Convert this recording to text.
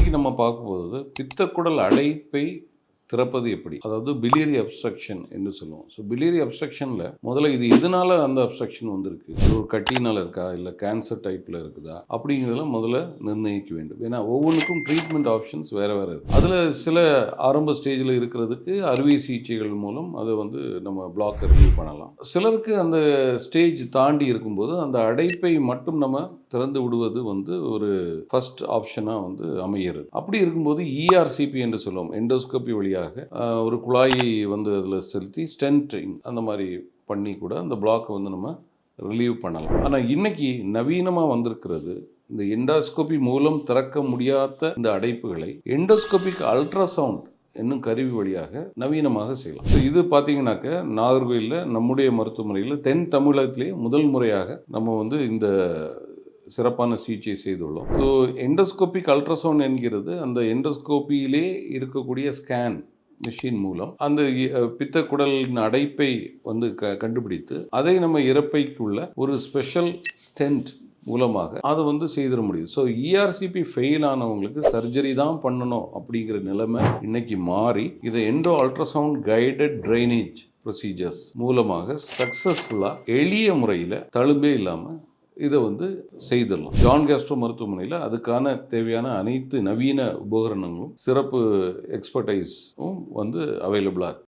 இன்னைக்கு நம்ம பார்க்கும்போது பித்தக்குடல் அடைப்பை திறப்பது எப்படி? அதாவது பிலியரி அப்ஸ்ட்ரக்ஷன் என்று சொல்லுவோம். ஸோ பிலியரி அப்ஸ்ட்ரக்ஷனில் முதல்ல இது எதனால அந்த அப்ஸ்ட்ரக்ஷன் வந்திருக்கு? இது ஒரு கட்டினால் இருக்கா? இல்லை கேன்சர் டைப்பில் இருக்குதா? அப்படிங்கிறதெல்லாம் முதல்ல நிர்ணயிக்க வேண்டும். ஏன்னா ஒவ்வொன்றுக்கும் ட்ரீட்மெண்ட் ஆப்ஷன்ஸ் வேறு வேறு இருக்குது அதில் சில ஆரம்ப ஸ்டேஜில் இருக்கிறதுக்கு அறுவை சிகிச்சைகள் மூலம் அதை வந்து நம்ம பிளாக்கை ரிலீவ் பண்ணலாம். சிலருக்கு அந்த ஸ்டேஜ் தாண்டி இருக்கும்போது அந்த அடைப்பை மட்டும் நம்ம திறந்து விடுவது வந்து ஒரு ஃபர்ஸ்ட் ஆப்ஷனாக வந்து அமைகிறது. அப்படி இருக்கும்போது இஆர்சிபி என்று சொல்லுவோம். எண்டோஸ்கோபி வழியாக ஒரு குழாயை வந்து அதில் செலுத்தி ஸ்டென்டிங் அந்த மாதிரி பண்ணி கூட அந்த பிளாக்கை வந்து நம்ம ரிலீவ் பண்ணலாம். ஆனால் இன்னைக்கு நவீனமாக வந்திருக்கிறது இந்த எண்டோஸ்கோபி மூலம் திறக்க முடியாத இந்த அடைப்புகளை எண்டோஸ்கோபிக் அல்ட்ராசவுண்ட் என்னும் கருவி வழியாக நவீனமாக செய்யலாம். ஸோ இது பார்த்தீங்கன்னாக்க நாகர்கோயிலில் நம்முடைய மருத்துவமனையில் தென் தமிழகத்திலேயே முதல் முறையாக நம்ம வந்து இந்த சிறப்பான சிகிச்சை செய்துள்ளோம். ஸோ எண்டோஸ்கோபிக் அல்ட்ராசவுண்ட் என்கிறது அந்த எண்டோஸ்கோப்பியிலே இருக்கக்கூடிய ஸ்கேன் மிஷின் மூலம் அந்த பித்த குடலின் அடைப்பை வந்து க கண்டுபிடித்து அதை நம்ம இறப்பைக்குள்ள ஒரு ஸ்பெஷல் ஸ்டென்ட் மூலமாக அதை வந்து செய்திட முடியும். ஸோ இஆர்சிபி ஃபெயில் ஆனவங்களுக்கு சர்ஜரி தான் பண்ணணும் அப்படிங்கிற நிலைமை இன்னைக்கு மாறி இதை endo ultrasound guided drainage procedures மூலமாக சக்ஸஸ்ஃபுல்லாக எளிய முறையில் தழும்பே இல்லாமல் இதை வந்து செய்திடலாம். ஜான் கேஸ்ட்ரோ மருத்துவமனையில் அதுக்கான தேவையான அனைத்து நவீன உபகரணங்களும் சிறப்பு எக்ஸ்பர்டைஸும் வந்து அவைலபிளாக இருக்குது